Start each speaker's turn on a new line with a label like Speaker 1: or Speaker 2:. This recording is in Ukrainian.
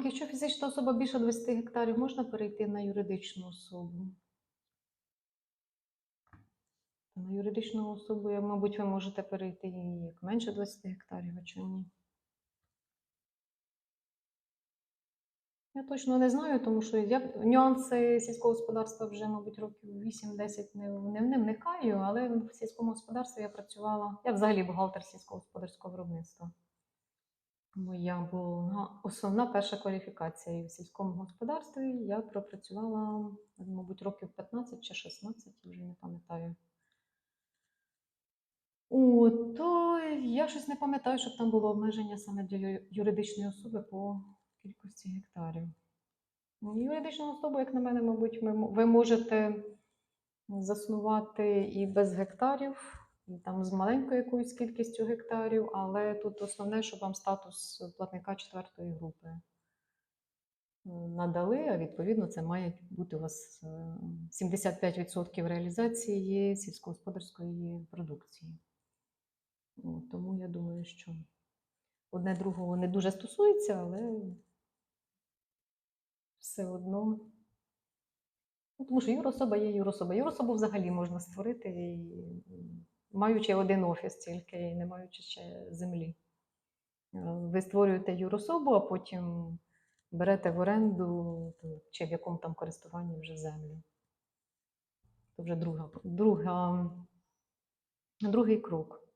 Speaker 1: Так, якщо фізична особа більше 20 гектарів, можна перейти на юридичну особу. На юридичну особу, мабуть, ви можете перейти як менше 20 гектарів, а чому ні? Я точно не знаю, тому що я нюанси сільського господарства вже, мабуть, років 8-10 не, не, не вникаю, але в сільському господарстві я працювала. Я взагалі бухгалтер сільськогосподарського виробництва. Моя була основна перша кваліфікація в сільському господарстві. Я пропрацювала, мабуть, років 15 чи 16, я вже не пам'ятаю. О, то я щось не пам'ятаю, щоб там було обмеження саме для юридичної особи по кількості гектарів. Ну, Юридичну особу, як на мене, мабуть, ви можете заснувати і без гектарів, там з маленькою якоюсь кількістю гектарів, але тут основне, щоб вам статус платника четвертої групи е, надали, а відповідно це має бути у вас е, 75% реалізації сільськогосподарської продукції. От, тому я думаю, що одне другого не дуже стосується, але все одно. Ну, тому що юрособа є юрособа. Юрособу взагалі можна створити, і, маючи один офіс тільки і не маючи ще землі. Е, Ви створюєте юрособу, а потім берете в оренду чи в якому там користуванні вже землю. Це вже друга, друга, другий крок.